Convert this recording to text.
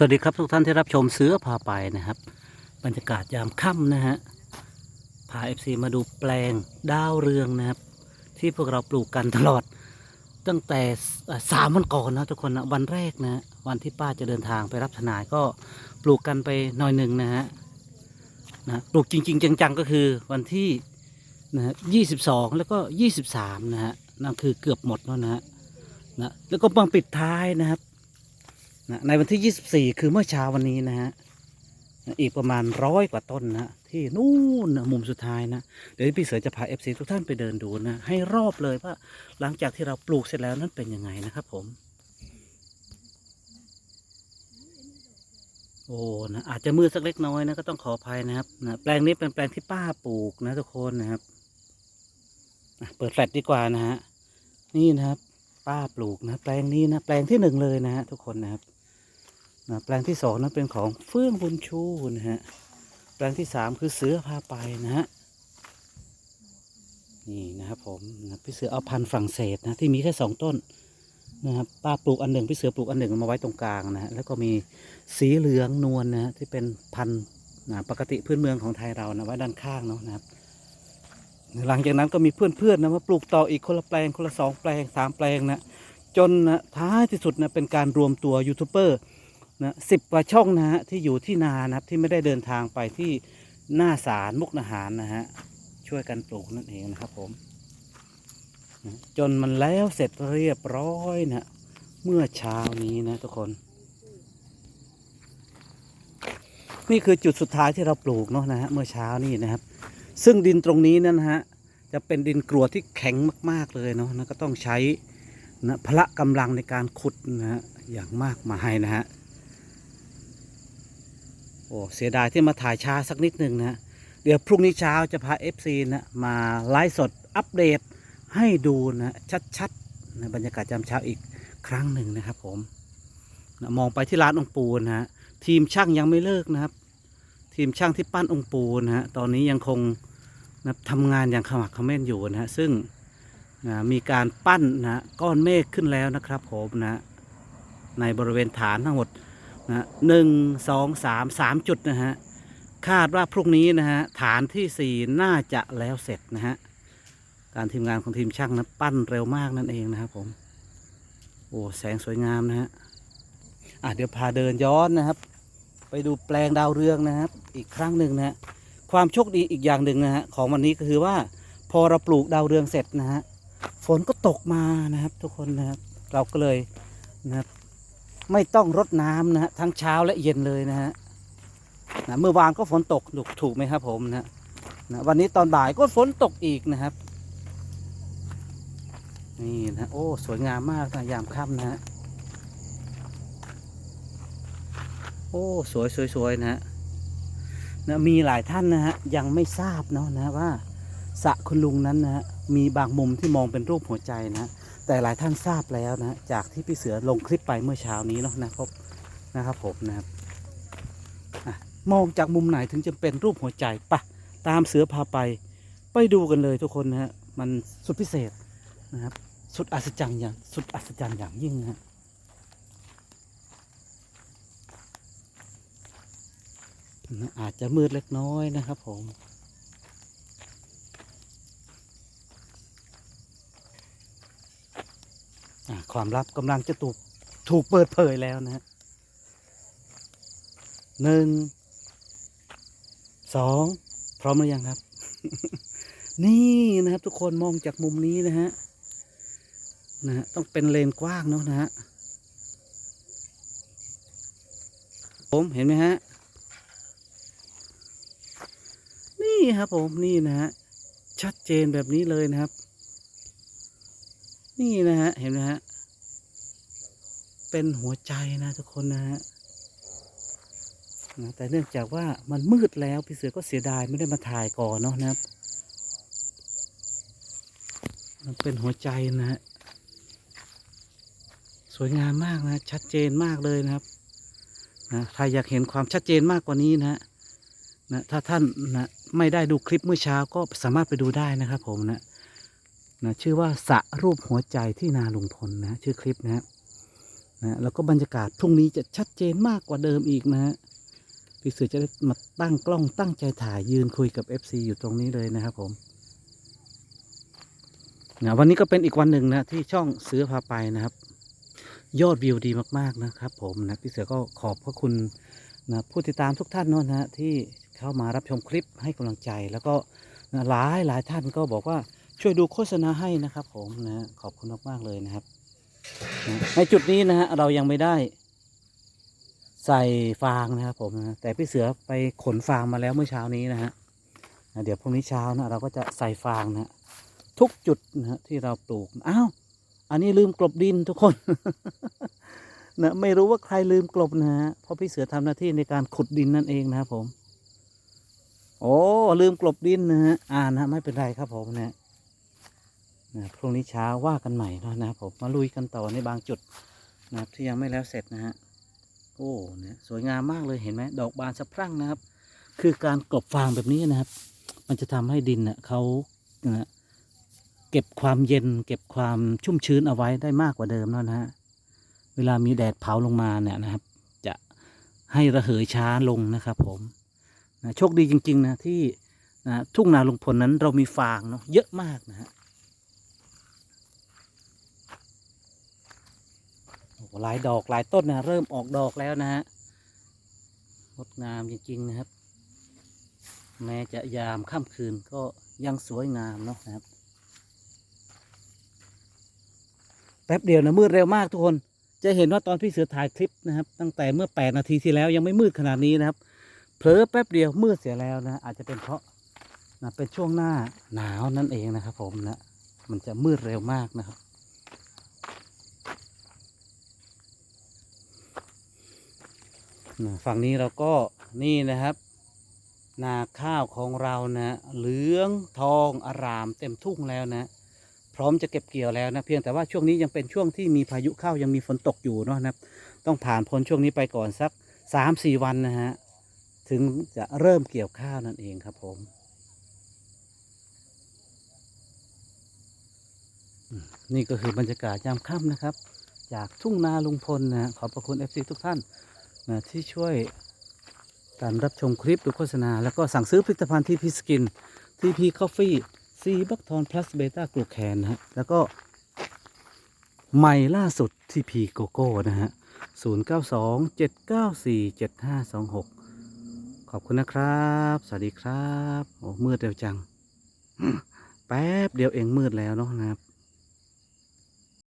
สวัสดีครับทุกท่านที่รับชมเสือพาไปนะครับ บรรยากาศยามค่ำนะฮะพาเอฟซีมาดูแปลงดาวเรืองนะครับ ที่พวกเราปลูกกันตลอด ตั้งแต่สามวันก่อนนะทุกคนนะวันแรกนะวันที่ป้าจะเดินทางไปรับทนายก็ปลูกกันไปหน่อยหนึ่งนะฮะนะปลูกจริง ๆ จังๆก็คือวันที่นะฮะยี่สิบสองแล้วก็ยี่สิบสามนะฮะนั่นคือเกือบหมดแล้วนะฮะนะแล้วก็มาปิดท้ายนะครับ นะในวันที่ 24 คือเมื่อเช้าวันนี้นะฮะอีกประมาณร้อยกว่าต้นนะที่นู่นนะมุมสุดท้ายนะเดี๋ยวพี่เสือจะพา FC ทุกท่านไปเดินดูนะให้รอบเลยว่าหลังจากที่เราปลูกเสร็จแล้วนั้นเป็นยังไงนะครับผม โอ้นะอาจจะมืดสักเล็กน้อยนะก็ต้องขออภัยนะครับนะแปลงนี้เป็นแปลงที่ป้าปลูกนะทุกคนนะครับเปิดแฟลชดีกว่านะฮะนี่นะครับ ป้าปลูกนะแปลงนี้นะแปลงที่หนึ่งเลยนะฮะทุกคนนะครับ นะแปลงที่สองนั้นเป็นของเฟื่องบุญชูนะฮะแปลงที่สามคือเสือพาไปนะฮะนี่นะครับผมนะพี่เสือเอาพันธุ์ฝรั่งเศสนะที่มีแค่สองต้นนะครับป้าปลูกอันหนึ่งพี่เสือปลูกอันหนึ่งมาไว้ตรงกลางนะฮะแล้วก็มีสีเหลืองนวลนะฮะที่เป็นพันธุ์นะปกติพื้นเมืองของไทยเรานะไว้ด้านข้างเนาะนะครับ หลังจากนั้นก็มีเพื่อนๆนะมาปลูกต่ออีกคนละแปลงคนละสองแปลงสามแปลงนะจนนะท้ายที่สุดนะเป็นการรวมตัวยูทูบเบอร์ นะสิบกว่าช่องนะฮะที่อยู่ที่นานะครับที่ไม่ได้เดินทางไปที่หน้าศาลมุกนาหารนะฮะช่วยกันปลูกนั่นเองนะครับผมนะจนมันแล้วเสร็จเรียบร้อยนะเมื่อเช้านี้นะทุกคน นี่คือจุดสุดท้ายที่เราปลูกเนาะนะฮะเมื่อเช้านี่นะครับ ซึ่งดินตรงนี้นั่นฮะจะเป็นดินกรวดที่แข็งมาก ๆ เลยเนาะนะก็ต้องใช้นะพละกำลังในการขุดนะฮะอย่างมากมายนะฮะ โอ้เสียดายที่มาถ่ายช้าสักนิดหนึ่งนะฮะเดี๋ยวพรุ่งนี้เช้าจะพา FC นะมาไลฟ์สดอัปเดตให้ดูนะชัดๆนะบรรยากาศยามเช้าอีกครั้งหนึ่งนะครับผมนะมองไปที่ร้านองปูนะฮะทีมช่างยังไม่เลิกนะครับ ทีมช่างที่ปั้นองปูนะฮะตอนนี้ยังคงนะทำงานอย่างขมักเขม้นอยู่นะฮะซึ่งนะมีการปั้นนะฮะก้อนเมฆขึ้นแล้วนะครับผมนะฮะในบริเวณฐานทั้งหมด นะหนึ่งสองสามสามจุดนะฮะคาดว่าพรุ่งนี้นะฮะฐานที่สี่น่าจะแล้วเสร็จนะฮะการทีมงานของทีมช่างนะปั้นเร็วมากนั่นเองนะครับผมโอ้แสงสวยงามนะฮะอะเดี๋ยวพาเดินย้อนนะครับ ไปดูแปลงดาวเรืองนะครับ อีกครั้งหนึ่งนะฮะความโชคดีอีกอย่างหนึ่งนะฮะของวันนี้ก็คือว่าพอเราปลูกดาวเรืองเสร็จนะฮะฝนก็ตกมานะครับ ทุกคนนะครับ เราก็เลยนะครับ ไม่ต้องรดน้ำนะฮะทั้งเช้าและเย็นเลยนะฮะนะเมื่อวานก็ฝนตกถูกถูกไหมครับผมนะนะวันนี้ตอนบ่ายก็ฝนตกอีกนะครับ นี่นะโอ้สวยงามมากนะยามค่ำนะฮะโอ้สวยสวยสวยนะฮะนะมีหลายท่านนะฮะยังไม่ทราบเนาะนะว่าสระคุณลุงนั้นนะฮะมีบางมุมที่มองเป็นรูปหัวใจนะ แต่หลายท่านทราบแล้วนะจากที่พี่เสือลงคลิปไปเมื่อเช้านี้เนาะนะครับนะครับผมนะครับมองจากมุมไหนถึงจะเป็นรูปหัวใจปะตามเสือพาไปไปดูกันเลยทุกคนนะฮะมันสุดพิเศษนะครับ สุดอัศจรรย์อย่างสุดอัศจรรย์อย่างยิ่งนะฮะนะอาจจะมืดเล็กน้อยนะครับผม อะ ความลับกำลังจะถูกถูกเปิดเผยแล้วนะฮะหนึ่งสองพร้อมหรือยังครับ นี่นะครับ ทุกคนมองจากมุมนี้นะฮะนะฮะต้องเป็นเลนกว้างเนาะนะฮะผมเห็นไหมฮะ นี่ครับผมนี่นะฮะชัดเจนแบบนี้เลยนะครับ นี่นะฮะ เห็นไหมฮะ เป็นหัวใจนะทุกคนนะฮะนะแต่เนื่องจากว่ามันมืดแล้วพี่เสือก็เสียดายไม่ได้มาถ่ายก่อนเนาะนะครับ มันเป็นหัวใจนะฮะ สวยงามมากนะ ชัดเจนมากเลยนะครับนะใครอยากเห็นความชัดเจนมากกว่านี้นะฮะนะถ้าท่านนะไม่ได้ดูคลิปเมื่อเช้าก็สามารถไปดูได้นะครับผมนะ นะชื่อว่าสระรูปหัวใจที่นาลุงพลนะชื่อคลิปนะนะแล้วก็บรรยากาศพรุ่งนี้จะชัดเจนมากกว่าเดิมอีกนะฮะพี่เสือจะได้มาตั้งกล้องตั้งใจถ่ายยืนคุยกับ FC อยู่ตรงนี้เลยนะครับผมนะวันนี้ก็เป็นอีกวันหนึ่งนะที่ช่องเสือพาไปนะครับ ยอดวิวดีมากๆนะครับ ผมนะพี่เสือก็ขอบพระคุณนะผู้ติดตามทุกท่านเนอะนะฮะที่เข้ามารับชมคลิปให้กำลังใจ แล้วก็นะหลายหลายท่านก็บอกว่า ช่วยดูโฆษณาให้นะครับ ผมนะขอบคุณมากๆเลยนะครับ ในจุดนี้นะฮะเรายังไม่ได้ ใส่ฟางนะครับผมนะแต่พี่เสือไปขนฟางมาแล้วเมื่อเช้านี้นะฮะเดี๋ยวพรุ่งนี้เช้านะเราก็จะใส่ฟางนะทุกจุดนะฮะที่เราปลูกอ้าวอันนี้ลืมกลบดินทุกคนนะไม่รู้ว่าใครลืมกลบนะฮะเพราะพี่เสือทำหน้าที่ในการขุดดินนั่นเองนะครับผม โอ้ลืมกลบดินนะฮะอ่านะไม่เป็นไรครับผมนะ นะพรุ่งนี้เช้าว่ากันใหม่เนาะนะผมมาลุยกันต่อในบางจุดนะครับที่ยังไม่แล้วเสร็จนะฮะโอ้เนี่ยสวยงามมากเลยเห็นไหมดอกบานสะพรั่งนะครับ คือการกลบฟางแบบนี้นะครับ มันจะทำให้ดินเน่ะเขานะเก็บความเย็น เก็บความชุ่มชื้นเอาไว้ได้มากกว่าเดิมแล้วนะฮะเวลามีแดดเผาลงมาเนี่ยนะครับ จะให้ระเหยช้าลงนะครับ ผมนะโชคดีจริง ๆ นะที่นะทุ่งนาลงพลนั้นเรามีฟางเนาะเยอะมากนะฮะ โอ้โหลายดอกหลายต้นนะเริ่มออกดอกแล้วนะฮะงดงามจริงๆนะครับ แม้จะยามค่ำคืนก็ยังสวยงามเนาะนะครับแป๊บเดียวนะมืดเร็วมากทุกคน จะเห็นว่าตอนพี่เสือถ่ายคลิปนะครับ ตั้งแต่เมื่อ 8 นาทีที่แล้วยังไม่มืดขนาดนี้นะครับ เผลอแป๊บเดียวมืดเสียแล้วนะ อาจจะเป็นเพราะนะเป็นช่วงหน้าหนาวนั่นเองนะครับ ผมนะมันจะมืดเร็วมากนะครับ นะ ฝั่งนี้เราก็นี่นะครับ นาข้าวของเรานะเหลืองทองอารามเต็มทุ่งแล้วนะ พร้อมจะเก็บเกี่ยวแล้วนะเพียงแต่ว่าช่วงนี้ยังเป็นช่วงที่มีพายุเข้ายังมีฝนตกอยู่เนาะนะครับ ต้องผ่านพ้นช่วงนี้ไปก่อนสักสามสี่วันนะฮะถึงจะเริ่มเกี่ยวข้าวนั่นเองครับผมนี่ก็คือบรรยากาศยามค่ำนะครับ จากทุ่งนาลุงพลนะขอบพระคุณ FC ทุกท่าน นะที่ช่วยการรับชมคลิปดูโฆษณา แล้วก็สั่งซื้อผลิตภัณฑ์ทีพีสกินทีพีคอฟฟี่ซีบัคทอนพลัสเบต้ากลูแคนนะฮะแล้วก็ใหม่ล่าสุดทีพีโกโก้นะฮะ 092 794 7526 ขอบคุณนะครับ สวัสดีครับ โอ้มืดเร็วจัง แป๊บเดียวเองมืดแล้วเนาะนะครับ